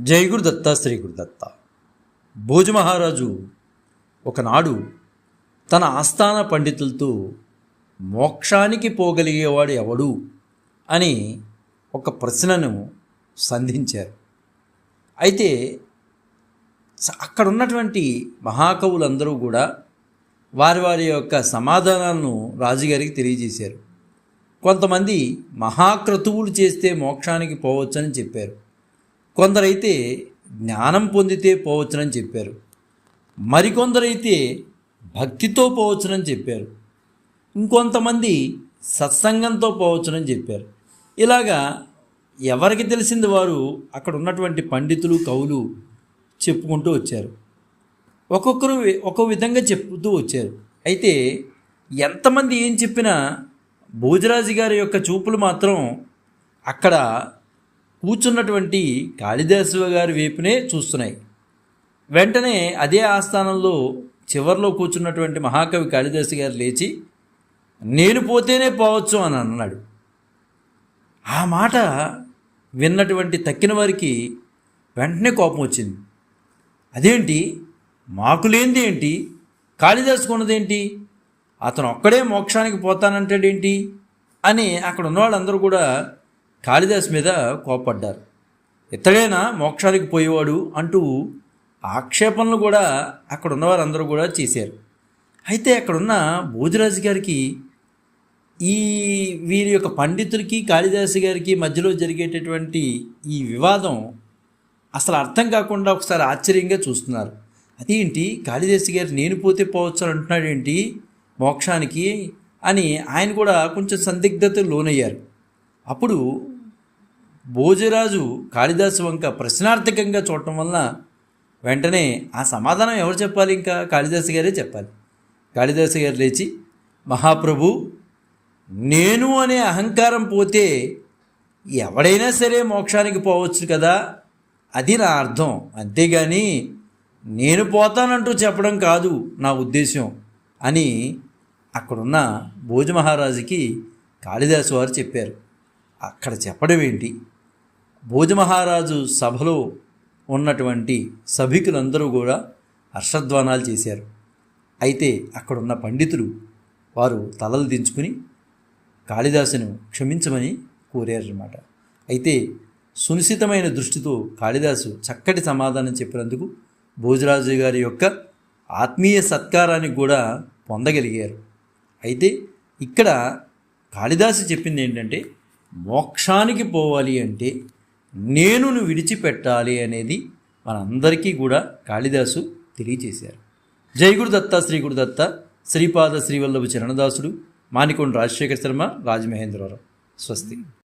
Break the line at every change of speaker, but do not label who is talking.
జై గురుదత్త శ్రీ గురుదత్త భోజమహారాజు ఒకనాడు తన ఆస్థాన పండితులతో మోక్షానికి పోగలిగేవాడు ఎవడు? అని ఒక ప్రశ్నను సంధించారు. అయితే అక్కడ ఉన్నటువంటి మహాకవులందరూ కూడా వారి వారి యొక్క సమాధానాలను రాజుగారికి తెలియజేశారు. కొంతమంది మహాక్రతువులు చేస్తే మోక్షానికి పోవచ్చని చెప్పారు. కొందరైతే జ్ఞానం పొందితే పోవచ్చునని చెప్పారు. మరికొందరైతే భక్తితో పోవచ్చునని చెప్పారు. ఇంకొంతమంది సత్సంగంతో పోవచ్చునని చెప్పారు. ఇలాగా ఎవరికి తెలిసింది వారు అక్కడ ఉన్నటువంటి పండితులు కవులు చెప్పుకుంటూ వచ్చారు. ఒక్కొక్కరు ఒక్కో విధంగా చెప్తూ వచ్చారు. అయితే ఎంతమంది ఏం చెప్పినా భోజరాజు గారి యొక్క చూపులు మాత్రం అక్కడ కూర్చున్నటువంటి కాళిదాసు గారి వైపునే చూస్తున్నాయి. వెంటనే అదే ఆస్థానంలో చివర్లో కూర్చున్నటువంటి మహాకవి కాళిదాసు గారు లేచి నేను పోతేనే పోవచ్చు అని అన్నాడు. ఆ మాట విన్నటువంటి తక్కిన వారికి వెంటనే కోపం వచ్చింది. అదేంటి? మాకు లేనిది ఏంటి? కాళిదాసు కొన్నదేంటి? అతను ఒక్కడే మోక్షానికి పోతానంటాడేంటి? అని అక్కడ ఉన్న వాళ్ళందరూ కూడా కాళిదాస్ మీద కోపడ్డారు. ఇతడేనా మోక్షానికి పోయేవాడు అంటూ ఆక్షేపణలు కూడా అక్కడ ఉన్నవారందరూ కూడా చేశారు. అయితే అక్కడున్న భోజరాజు గారికి ఈ వీరి యొక్క పండితులకి కాళిదాసు గారికి మధ్యలో జరిగేటటువంటి ఈ వివాదం అసలు అర్థం కాకుండా ఒకసారి ఆశ్చర్యంగా చూస్తున్నారు. అదేంటి కాళిదాసు గారు నేను పోతే పోవచ్చు అని అంటున్నాడు ఏంటి? మోక్షానికి అని ఆయన కూడా కొంచెం సందిగ్ధత లోనయ్యారు. అప్పుడు భోజరాజు కాళిదాసు వంక ప్రశ్నార్థకంగా చూడటం వలన వెంటనే ఆ సమాధానం ఎవరు చెప్పాలి ఇంకా? కాళిదాసు గారే చెప్పాలి. కాళిదాసు గారు లేచి మహాప్రభు నేను అనే అహంకారం పోతే ఎవడైనా సరే మోక్షానికి పోవచ్చు కదా? అది నా అర్థం. అంతేగాని నేను పోతానంటూ చెప్పడం కాదు నా ఉద్దేశం అని అక్కడున్న భోజమహారాజుకి కాళిదాసు వారు చెప్పారు. అక్కడ చెప్పడం ఏంటి? భోజమహారాజు సభలో ఉన్నటువంటి సభికులందరూ కూడా హర్షధ్వానాలు చేశారు. అయితే అక్కడున్న పండితులు వారు తలలు దించుకుని కాళిదాసును క్షమించమని కోరారన్నమాట. అయితే సునిశ్చితమైన దృష్టితో కాళిదాసు చక్కటి సమాధానం చెప్పినందుకు భోజరాజు గారి యొక్క ఆత్మీయ సత్కారానికి కూడా పొందగలిగారు. అయితే ఇక్కడ కాళిదాసు చెప్పింది ఏంటంటే మోక్షానికి పోవాలి అంటే నేనును విడిచిపెట్టాలి అనేది మనందరికీ కూడా కాళిదాసు తెలియచేశారు. జయగురుదత్త శ్రీ గురుదత్త శ్రీపాద శ్రీవల్లభ చరణదాసుడు మానికొండ రాజశేఖర శర్మ రాజమహేంద్రవరం. స్వస్తి.